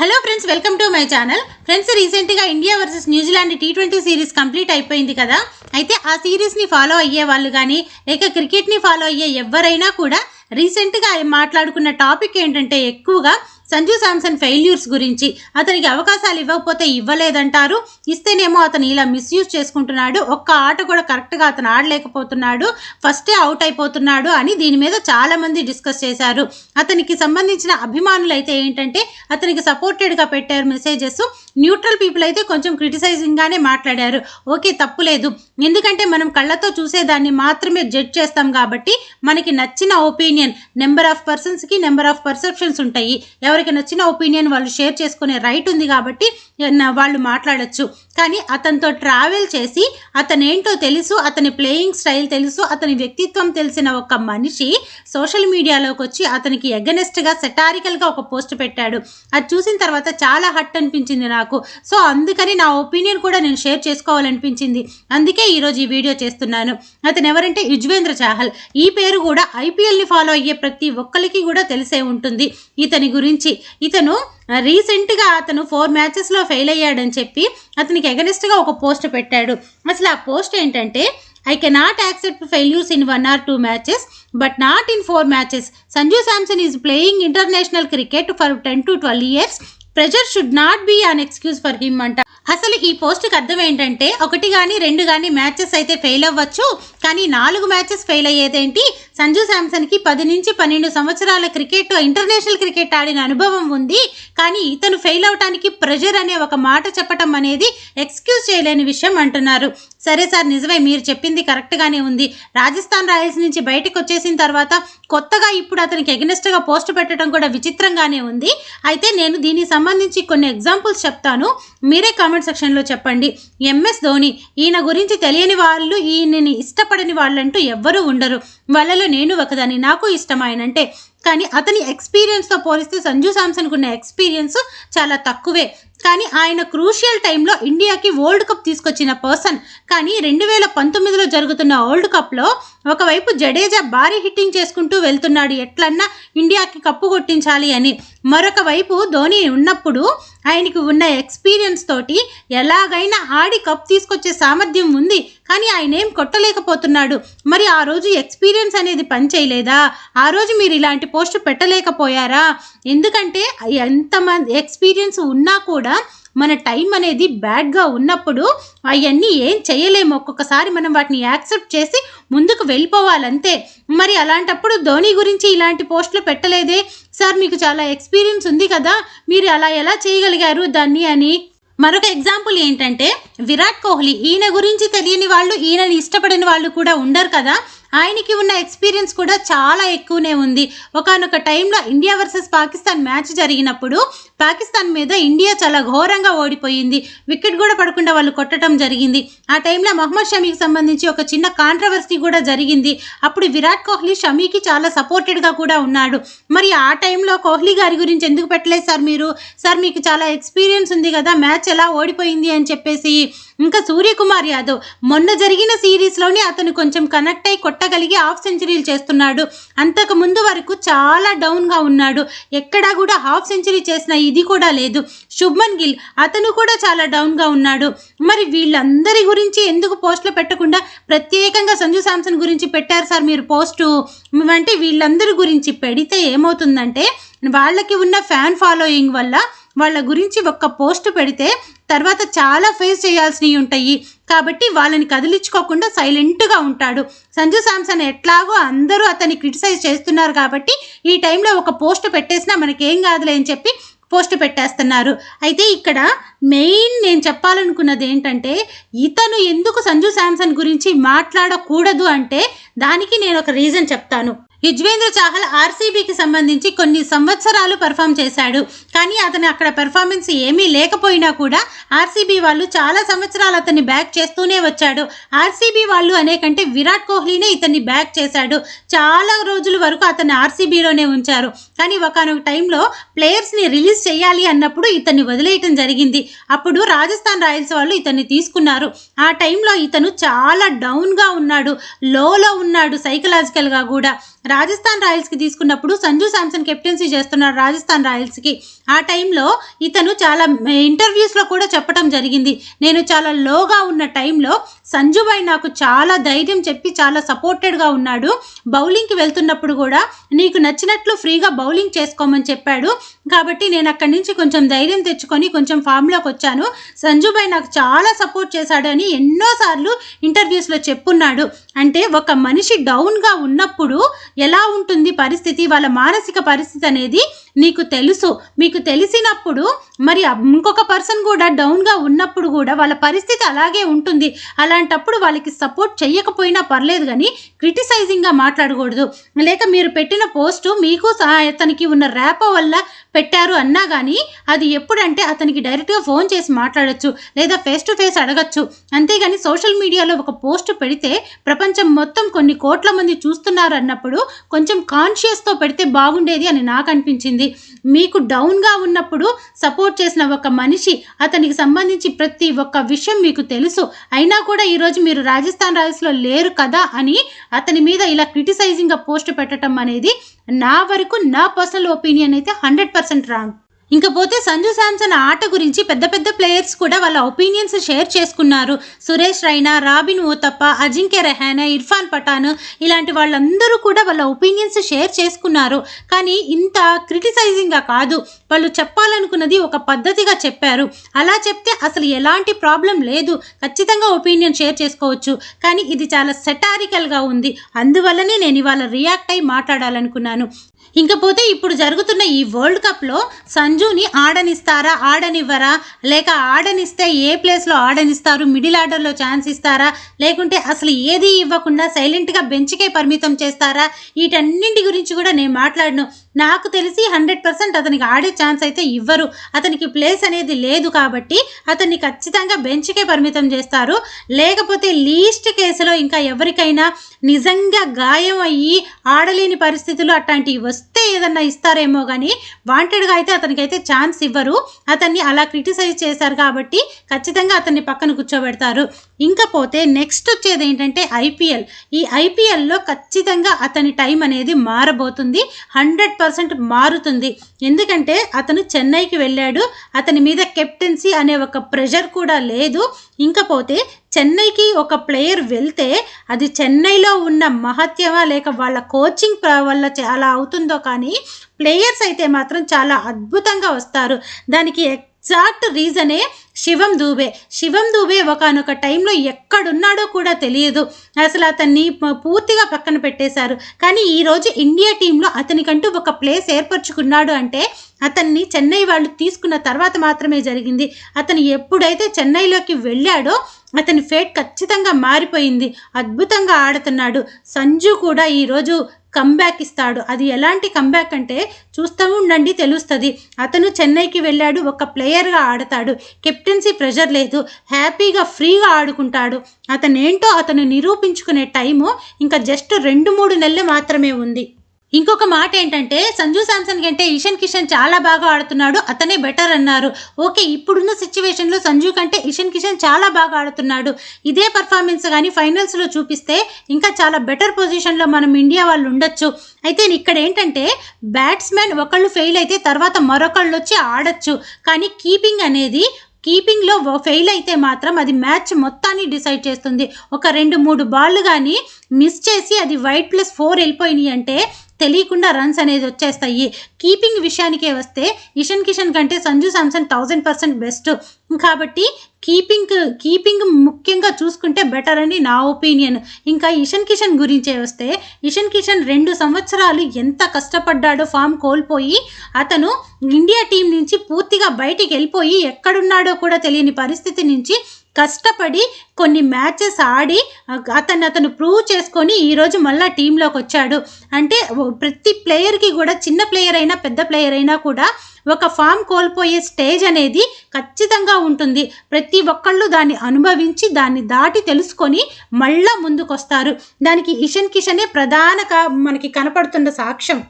Hello friends welcome to my channel friends రీసెంట్గా India versus New Zealand T twenty series complete అయిపోయింది కదా. అయితే ఆ సిరీస్ని ఫాలో అయ్యే వాళ్ళు కానీ లేక క్రికెట్ని ఫాలో అయ్యే ఎవరైనా కూడా రీసెంట్గా మాట్లాడుకున్న టాపిక్ ఏంటంటే ఎక్కువగా సంజు శాంసన్ ఫెయిల్యూర్స్ గురించి అతనికి అవకాశాలు ఇవ్వకపోతే ఇవ్వలేదంటారు. ఇస్తేనేమో అతను ఇలా మిస్యూజ్ చేసుకుంటున్నాడు. ఒక్క ఆట కూడా కరెక్ట్గా అతను ఆడలేకపోతున్నాడు. ఫస్టే అవుట్ అయిపోతున్నాడు అని దీని మీద చాలామంది డిస్కస్ చేశారు. అతనికి సంబంధించిన అభిమానులు అయితే ఏంటంటే అతనికి సపోర్టెడ్గా పెట్టారు మెసేజెస్ న్యూట్రల్ పీపుల్ అయితే కొంచెం క్రిటిసైజింగ్గానే మాట్లాడారు. ఓకే తప్పులేదు ఎందుకంటే మనం కళ్ళతో చూసేదాన్ని మాత్రమే జడ్జ్ చేస్తాం కాబట్టి మనకి నచ్చిన ఒపీనియన్ నెంబర్ ఆఫ్ పర్సన్స్కి నెంబర్ ఆఫ్ పర్సెప్షన్స్ ఉంటాయి. ఎవరికి నచ్చిన ఒపీనియన్ వాళ్ళు షేర్ చేసుకునే రైట్ ఉంది కాబట్టి వాళ్ళు మాట్లాడొచ్చు. కానీ అతనితో ట్రావెల్ చేసి అతను ఏంటో తెలుసు అతని ప్లేయింగ్ స్టైల్ తెలుసు అతని వ్యక్తిత్వం తెలిసిన ఒక మనిషి సోషల్ మీడియాలోకి వచ్చి అతనికి ఎగనెస్ట్గా సెటారికల్గా ఒక పోస్ట్ పెట్టాడు. అది చూసిన తర్వాత చాలా హట్ అనిపించింది నాకు. సో అందుకని నా ఒపీనియన్ కూడా నేను షేర్ చేసుకోవాలనిపించింది. అందుకే ఈరోజు ఈ వీడియో చేస్తున్నాను. అతను ఎవరంటే యుజ్వేంద్ర చాహల్. ఈ పేరు కూడా ఐపీఎల్ని ఫాలో అయ్యే ప్రతి ఒక్కరికి కూడా తెలిసే ఉంటుంది. ఇతని గురించి ఇతను రీసెంట్గా అతను ఫోర్ మ్యాచెస్లో ఫెయిల్ అయ్యాడని చెప్పి అతనికి ఎగనెస్ట్గా ఒక పోస్ట్ పెట్టాడు. అసలు ఆ పోస్ట్ ఏంటంటే I cannot accept failures in one or two matches but not in four matches. Sanju Samson is playing international cricket for ten to twelve years. Pressure should not be an excuse for him అంట. అసలు ఈ పోస్ట్కి అర్థం ఏంటంటే ఒకటి కానీ రెండు కానీ మ్యాచెస్ అయితే ఫెయిల్ అవ్వచ్చు కానీ నాలుగు మ్యాచెస్ ఫెయిల్ అయ్యేదేంటి? సంజు శాంసన్కి పది నుంచి పన్నెండు సంవత్సరాల క్రికెట్ ఇంటర్నేషనల్ క్రికెట్ ఆడిన అనుభవం ఉంది. కానీ ఇతను ఫెయిల్ అవటానికి ప్రెజర్ అనే ఒక మాట చెప్పటం అనేది ఎక్స్క్యూజ్ చేయలేని విషయం అంటున్నారు. సరే సార్ నిజమే మీరు చెప్పింది కరెక్ట్గానే ఉంది. రాజస్థాన్ రాయల్స్ నుంచి బయటకు వచ్చేసిన తర్వాత కొత్తగా ఇప్పుడు అతనికి ఎగనెస్ట్గా పోస్ట్ పెట్టడం కూడా విచిత్రంగానే ఉంది. అయితే నేను దీనికి సంబంధించి కొన్ని ఎగ్జాంపుల్స్ చెప్తాను. మీరే కామెంట్ సెక్షన్లో చెప్పండి. ఎంఎస్ ధోని ఈయన గురించి తెలియని వాళ్ళు ఈయనని ఇష్టపడని వాళ్ళంటూ ఎవ్వరూ ఉండరు. వాళ్ళలో నేను ఒకదాన్ని నాకు ఇష్టం ఆయనంటే కానీ అతని ఎక్స్పీరియన్స్తో పోలిస్తే సంజు సామ్సన్కున్న ఉన్న ఎక్స్పీరియన్స్ చాలా తక్కువే. కానీ ఆయన క్రూషియల్ టైంలో ఇండియాకి వరల్డ్ కప్ తీసుకొచ్చిన పర్సన్. కానీ రెండు వేల పంతొమ్మిదిలో జరుగుతున్న వరల్డ్ కప్లో ఒకవైపు జడేజా భారీ హిట్టింగ్ చేసుకుంటూ వెళ్తున్నాడు. ఎట్లన్నా ఇండియాకి కప్పు కొట్టించాలి అని. మరొక వైపు ధోని ఉన్నప్పుడు ఆయనకి ఉన్న ఎక్స్పీరియన్స్ తోటి ఎలాగైనా ఆడి కప్ తీసుకొచ్చే సామర్థ్యం ఉంది. కానీ ఆయన ఏం కొట్టలేకపోతున్నాడు. మరి ఆ రోజు ఎక్స్పీరియన్స్ అనేది పనిచేయలేదా? ఆ రోజు మీరు ఇలాంటి పోస్ట్ పెట్టలేకపోయారా? ఎందుకంటే ఎంతమంది ఎక్స్పీరియన్స్ ఉన్నా కూడా మన టైం అనేది బ్యాడ్గా ఉన్నప్పుడు అవన్నీ ఏం చేయలేము. ఒక్కొక్కసారి మనం వాటిని యాక్సెప్ట్ చేసి ముందుకు వెళ్ళిపోవాలంతే. మరి అలాంటప్పుడు ధోని గురించి ఇలాంటి పోస్టులు పెట్టలేదే? సార్ మీకు చాలా ఎక్స్పీరియన్స్ ఉంది కదా? మీరు అలా ఎలా చేయగలిగారు దాన్ని అని? మరొక ఎగ్జాంపుల్ ఏంటంటే విరాట్ కోహ్లీ ఈయన గురించి తెలియని వాళ్ళు ఈయనని ఇష్టపడని వాళ్ళు కూడా ఉండరు కదా? ఆయనకి ఉన్న ఎక్స్పీరియన్స్ కూడా చాలా ఎక్కువనే ఉంది. ఒకనొక టైంలో ఇండియా వర్సెస్ పాకిస్తాన్ మ్యాచ్ జరిగినప్పుడు పాకిస్తాన్ మీద ఇండియా చాలా ఘోరంగా ఓడిపోయింది. వికెట్ కూడా పడకుండా వాళ్ళు కొట్టడం జరిగింది. ఆ టైంలో మహమ్మద్ షమీకి సంబంధించి ఒక చిన్న కాంట్రవర్సీ కూడా జరిగింది. అప్పుడు విరాట్ కోహ్లీ షమీకి చాలా సపోర్టెడ్గా కూడా ఉన్నాడు. మరి ఆ టైంలో కోహ్లీ గారి గురించి ఎందుకు పెట్టలేదు సార్ మీరు? సార్ మీకు చాలా ఎక్స్పీరియన్స్ ఉంది కదా మ్యాచ్ ఎలా ఓడిపోయింది అని చెప్పేసి. ఇంకా సూర్యకుమార్ యాదవ్ మొన్న జరిగిన సిరీస్లోనే అతను కొంచెం కనెక్ట్ అయి కొట్ట కొట్టగలిగి హాఫ్ సెంచరీలు చేస్తున్నాడు. అంతకు ముందు వరకు చాలా డౌన్గా ఉన్నాడు. ఎక్కడా కూడా హాఫ్ సెంచరీ చేసిన ఇది కూడా లేదు. శుభ్మన్ గిల్ అతను కూడా చాలా డౌన్గా ఉన్నాడు. మరి వీళ్ళందరి గురించి ఎందుకు పోస్టులు పెట్టకుండా ప్రత్యేకంగా సంజు శాంసన్ గురించి పెట్టారు సార్ మీరు పోస్టు? అంటే వీళ్ళందరి గురించి పెడితే ఏమవుతుందంటే వాళ్ళకి ఉన్న ఫ్యాన్ ఫాలోయింగ్ వల్ల వాళ్ళ గురించి ఒక్క పోస్ట్ పెడితే తర్వాత చాలా ఫేస్ చేయాల్సినవి ఉంటాయి. కాబట్టి వాళ్ళని కదిలించుకోకుండా సైలెంట్గా ఉంటాడు. సంజు శాంసన్ ఎట్లాగో అందరూ అతన్ని క్రిటిసైజ్ చేస్తున్నారు కాబట్టి ఈ టైంలో ఒక పోస్ట్ పెట్టేసినా మనకేం కాదులే అని చెప్పి పోస్ట్ పెట్టేస్తున్నారు. అయితే ఇక్కడ మెయిన్ నేను చెప్పాలనుకున్నది ఏంటంటే ఇతను ఎందుకు సంజు శాంసన్ గురించి మాట్లాడకూడదు అంటే దానికి నేను ఒక రీజన్ చెప్తాను. యుజ్వేంద్ర చాహల్ ఆర్సీబీకి సంబంధించి కొన్ని సంవత్సరాలు పెర్ఫామ్ చేశాడు. కానీ అతను అక్కడ పెర్ఫార్మెన్స్ ఏమీ లేకపోయినా కూడా ఆర్సీబీ వాళ్ళు చాలా సంవత్సరాలు అతన్ని బ్యాక్ చేస్తూనే వచ్చాడు. ఆర్సీబీ వాళ్ళు అనే కంటే విరాట్ కోహ్లీనే ఇతన్ని బ్యాక్ చేశాడు. చాలా రోజుల వరకు అతన్ని ఆర్సీబీలోనే ఉంచారు. కానీ ఒకనొక టైంలో ప్లేయర్స్ని రిలీజ్ చేయాలి అన్నప్పుడు ఇతన్ని వదిలేయటం జరిగింది. అప్పుడు రాజస్థాన్ రాయల్స్ వాళ్ళు ఇతన్ని తీసుకున్నారు. ఆ టైంలో ఇతను చాలా డౌన్గా ఉన్నాడు. లోలో ఉన్నాడు సైకలాజికల్గా కూడా. రాజస్థాన్ రాయల్స్కి తీసుకున్నప్పుడు సంజు శాంసన్ కెప్టెన్సీ చేస్తున్నాడు రాజస్థాన్ రాయల్స్కి. ఆ టైంలో ఇతను చాలా ఇంటర్వ్యూస్లో కూడా చెప్పడం జరిగింది. నేను చాలా లోగా ఉన్న టైంలో సంజుబాయ్ నాకు చాలా ధైర్యం చెప్పి చాలా సపోర్టెడ్గా ఉన్నాడు. బౌలింగ్కి వెళ్తున్నప్పుడు కూడా నీకు నచ్చినట్లు ఫ్రీగా బౌలింగ్ చేసుకోమని చెప్పాడు. కాబట్టి నేను అక్కడి నుంచి కొంచెం ధైర్యం తెచ్చుకొని కొంచెం ఫామ్లోకి వచ్చాను. సంజుబాయ్ నాకు చాలా సపోర్ట్ చేశాడని ఎన్నోసార్లు ఇంటర్వ్యూస్లో చెప్పున్నాడు. అంటే ఒక మనిషి డౌన్గా ఉన్నప్పుడు ఎలా ఉంటుంది పరిస్థితి వాళ్ళ మానసిక పరిస్థితి అనేది నీకు తెలుసు మీకు తెలిసినప్పుడు మరి ఇంకొక పర్సన్ కూడా డౌన్గా ఉన్నప్పుడు కూడా వాళ్ళ పరిస్థితి అలాగే ఉంటుంది. అలాంటప్పుడు వాళ్ళకి సపోర్ట్ చేయకపోయినా పర్లేదు కానీ క్రిటిసైజింగ్గా మాట్లాడకూడదు. లేక మీరు పెట్టిన పోస్టు మీకు అతనికి ఉన్న ర్యాపో వల్ల పెట్టారు అన్నా కానీ అది ఎప్పుడంటే అతనికి డైరెక్ట్గా ఫోన్ చేసి మాట్లాడచ్చు లేదా ఫేస్ టు ఫేస్ అడగచ్చు. అంతేగాని సోషల్ మీడియాలో ఒక పోస్ట్ పెడితే ప్రపంచం మొత్తం కొన్ని కోట్ల మంది చూస్తున్నారు అన్నప్పుడు కొంచెం కాన్షియస్తో పెడితే బాగుండేది అని నాకు అనిపించింది మీకు డౌన్గా ఉన్నప్పుడు సపోర్ట్ చేసిన ఒక మనిషి అతనికి సంబంధించి ప్రతి ఒక్క విషయం మీకు తెలుసు. అయినా కూడా ఈరోజు మీరు రాజస్థాన్ రాయల్స్లో లేరు కదా అని అతని మీద ఇలా క్రిటిసైజింగ్గా పోస్ట్ పెట్టడం అనేది నా వరకు నా పర్సనల్ ఒపీనియన్ అయితే హండ్రెడ్ పర్సెంట్ రాంగ్ ఇంకపోతే సంజు శాంసన్ ఆట గురించి పెద్ద పెద్ద ప్లేయర్స్ కూడా వాళ్ళ ఒపీనియన్స్ షేర్ చేసుకున్నారు. సురేష్ రైనా రాబిన్ ఓతప్ప అజింక్య రెహానా ఇర్ఫాన్ పఠాన్ ఇలాంటి వాళ్ళందరూ కూడా వాళ్ళ ఒపీనియన్స్ షేర్ చేసుకున్నారు. కానీ ఇంత క్రిటిసైజింగ్గా కాదు. వాళ్ళు చెప్పాలనుకున్నది ఒక పద్ధతిగా చెప్పారు. అలా చెప్తే అసలు ఎలాంటి ప్రాబ్లం లేదు. ఖచ్చితంగా ఒపీనియన్ షేర్ చేసుకోవచ్చు. కానీ ఇది చాలా సెటారికల్గా ఉంది. అందువల్లనే నేను ఇవాళ రియాక్ట్ అయి మాట్లాడాలనుకున్నాను. ఇంకపోతే ఇప్పుడు జరుగుతున్న ఈ వరల్డ్ కప్లో సంజుని ఆడనిస్తారా ఆడనివ్వరా? లేక ఆడనిస్తే ఏ ప్లేస్లో ఆడనిస్తారు? మిడిల్ ఆర్డర్లో ఛాన్స్ ఇస్తారా? లేకుంటే అసలు ఏది ఇవ్వకుండా సైలెంట్గా బెంచ్కే పరిమితం చేస్తారా? వీటన్నింటి గురించి కూడా నేను మాట్లాడను. నాకు తెలిసి హండ్రెడ్ పర్సెంట్ అతనికి ఆడే ఛాన్స్ అయితే ఇవ్వరు. అతనికి ప్లేస్ అనేది లేదు కాబట్టి అతన్ని ఖచ్చితంగా బెంచ్కే పరిమితం చేస్తారు. లేకపోతే లీస్ట్ కేసులో ఇంకా ఎవరికైనా నిజంగా గాయం అయ్యి ఆడలేని పరిస్థితులు అట్లాంటివి వస్తే ఏదన్నా ఇస్తారేమో కానీ వాంటెడ్గా అయితే అతనికి అయితే ఛాన్స్ ఇవ్వరు. అతన్ని అలా క్రిటిసైజ్ చేశారు కాబట్టి ఖచ్చితంగా అతన్ని పక్కన కూర్చోబెడతారు. ఇంకా పోతే నెక్స్ట్ వచ్చేది ఏంటంటే ఐపీఎల్ ఈ ఐపీఎల్లో ఖచ్చితంగా అతని టైం అనేది మారబోతుంది. హండ్రెడ్ పర్సెంట్ మారుతుంది. ఎందుకంటే అతను చెన్నైకి వెళ్ళాడు. అతని మీద కెప్టెన్సీ అనే ఒక ప్రెషర్ కూడా లేదు. ఇంకపోతే చెన్నైకి ఒక ప్లేయర్ వెళ్తే అది చెన్నైలో ఉన్న మహత్యమా లేక వాళ్ళ కోచింగ్ వల్ల చాలా అవుతుందో కానీ ప్లేయర్స్ అయితే మాత్రం చాలా అద్భుతంగా వస్తారు. దానికి ఎగ్జాక్ట్ రీజనే శివం దూబే. శివం దూబే ఒకనొక టైంలో ఎక్కడున్నాడో కూడా తెలియదు. అసలు అతన్ని పూర్తిగా పక్కన పెట్టేశారు. కానీ ఈరోజు ఇండియా టీంలో అతనికంటూ ఒక ప్లేస్ ఏర్పరచుకున్నాడు అంటే అతన్ని చెన్నై వాళ్ళు తీసుకున్న తర్వాత మాత్రమే జరిగింది. అతను ఎప్పుడైతే చెన్నైలోకి వెళ్ళాడో అతని ఫేట్ ఖచ్చితంగా మారిపోయింది. అద్భుతంగా ఆడుతున్నాడు. సంజు కూడా ఈరోజు కంబ్యాక్ ఇస్తాడు. అది ఎలాంటి కంబ్యాక్ అంటే చూస్తూ ఉండండి తెలుస్తుంది. అతను చెన్నైకి వెళ్ళాడు ఒక ప్లేయర్గా ఆడతాడు. కెప్టెన్సీ ప్రెషర్ లేదు. హ్యాపీగా ఫ్రీగా ఆడుకుంటాడు. అతనేంటో అతను నిరూపించుకునే టైము ఇంకా జస్ట్ రెండు మూడు నెలలు మాత్రమే ఉంది. ఇంకొక మాట ఏంటంటే సంజు శాంసన్ కంటే ఇషన్ కిషన్ చాలా బాగా ఆడుతున్నాడు అతనే బెటర్ అన్నారు. ఓకే ఇప్పుడున్న సిచ్యువేషన్లో సంజు కంటే ఇషన్ కిషన్ చాలా బాగా ఆడుతున్నాడు. ఇదే పర్ఫార్మెన్స్ కానీ ఫైనల్స్లో చూపిస్తే ఇంకా చాలా బెటర్ పొజిషన్లో మనం ఇండియా వాళ్ళు ఉండొచ్చు. అయితే ఇక్కడ ఏంటంటే బ్యాట్స్మెన్ ఒకళ్ళు ఫెయిల్ అయితే తర్వాత మరొకళ్ళు వచ్చి ఆడచ్చు. కానీ కీపింగ్ అనేది కీపింగ్లో ఫెయిల్ అయితే మాత్రం అది మ్యాచ్ మొత్తాన్ని డిసైడ్ చేస్తుంది. ఒక రెండు మూడు బాళ్ళు కానీ మిస్ చేసి అది వైట్ ప్లస్ ఫోర్ వెళ్ళిపోయినాయి అంటే తెలియకుండా రన్స్ అనేది వచ్చేస్తాయి. కీపింగ్ విషయానికే వస్తే ఇషన్ కిషన్ కంటే Sanju Samson thousand percent best. కాబట్టి కీపింగ్ కీపింగ్ ముఖ్యంగా చూసుకుంటే బెటర్ అని నా ఒపీనియన్. ఇంకా ఇషన్ కిషన్ గురించే వస్తే ఇషన్ కిషన్ రెండు సంవత్సరాలు ఎంత కష్టపడ్డాడో ఫామ్ కోల్పోయి అతను ఇండియా టీం నుంచి పూర్తిగా బయటికి వెళ్ళిపోయి ఎక్కడున్నాడో కూడా తెలియని పరిస్థితి నుంచి కష్టపడి కొన్ని మ్యాచెస్ ఆడి అతను అతను ప్రూవ్ చేసుకొని ఈరోజు మళ్ళీ టీంలోకి వచ్చాడు. అంటే ప్రతి ప్లేయర్కి కూడా చిన్న ప్లేయర్ అయినా పెద్ద ప్లేయర్ అయినా కూడా ఒక ఫామ్ కోల్పోయే స్టేజ్ అనేది ఖచ్చితంగా ఉంటుంది. ప్రతి ఒక్కళ్ళు దాన్ని అనుభవించి దాన్ని దాటి తెలుసుకొని మళ్ళా ముందుకొస్తారు. దానికి ఇషన్ కిషనే ప్రధాన మనకి కనపడుతున్న సాక్ష్యం.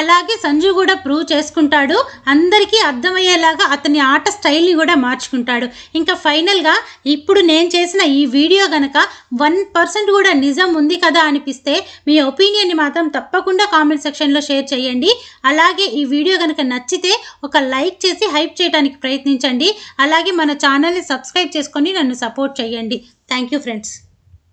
అలాగే సంజు కూడా ప్రూవ్ చేసుకుంటాడు. అందరికీ అర్థమయ్యేలాగా అతని ఆట స్టైల్ని కూడా మార్చుకుంటాడు. ఇంకా ఫైనల్గా ఇప్పుడు నేను చేసిన ఈ వీడియో గనక వన్ పర్సెంట్ కూడా నిజం ఉంది కదా అనిపిస్తే మీ ఒపీనియన్ని మాత్రం తప్పకుండా కామెంట్ సెక్షన్లో షేర్ చేయండి. అలాగే ఈ వీడియో కనుక నచ్చితే ఒక లైక్ చేసి హైప్ చేయడానికి ప్రయత్నించండి. అలాగే మన ఛానల్ని సబ్స్క్రైబ్ చేసుకొని నన్ను సపోర్ట్ చేయండి. Thank you friends.